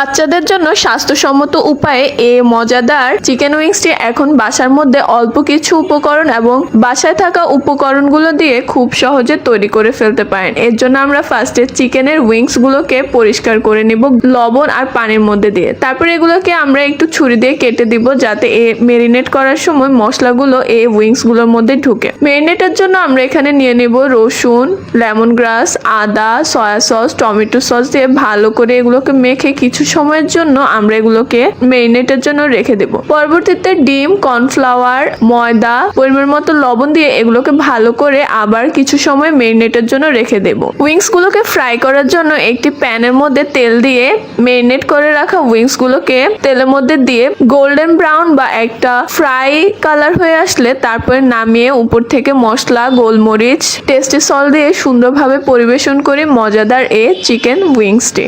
বাচ্চাদের জন্য স্বাস্থ্যসম্মত উপায়ে এ মজাদার চিকেন উইংসটি এখন বাসার মধ্যে অল্প কিছু উপকরণ এবং বাসায় থাকা উপকরণগুলো দিয়ে খুব সহজে তৈরি করে ফেলতে পারেন। এর জন্য আমরা ফার্স্টে চিকেনের উইংসগুলোকে পরিষ্কার করে নিব লবণ আর পানির মধ্যে দিয়ে। তারপরে এগুলোকে আমরা একটু ছুরি দিয়ে কেটে দিব যাতে এ মেরিনেট করার সময় মশলাগুলো এই উইংসগুলোর মধ্যে ঢুকে। মেরিনেটের জন্য আমরা এখানে নিয়ে নিব রসুন লেমন গ্রাস আদা সয়া সস টমেটো সস দিয়ে ভালো করে এগুলোকে মেখে কিছু সময়ের জন্য আমরা এগুলোকে মেরিনেটের জন্য রেখে দেব। পরবর্তীতে ডিম কর্নফ্লাওয়ার ময়দা, পরিমাণ মতো লবণ দিয়ে এগুলোকে ভালো করে আবার কিছু সময় মেরিনেটের জন্য রেখে দেব। উইংস গুলোকে ফ্রাই করার জন্য একটি প্যানের মধ্যে তেল দিয়ে মেরিনেট করে রাখা উইংস গুলোকে তেলের মধ্যে দিয়ে গোল্ডেন ব্রাউন বা একটা ফ্রাই কালার হয়ে আসলে তারপরে নামিয়ে উপর থেকে মশলা, গোলমরিচ টেস্টি সল দিয়ে সুন্দরভাবে পরিবেশন করে মজাদার এ চিকেন উইংসটি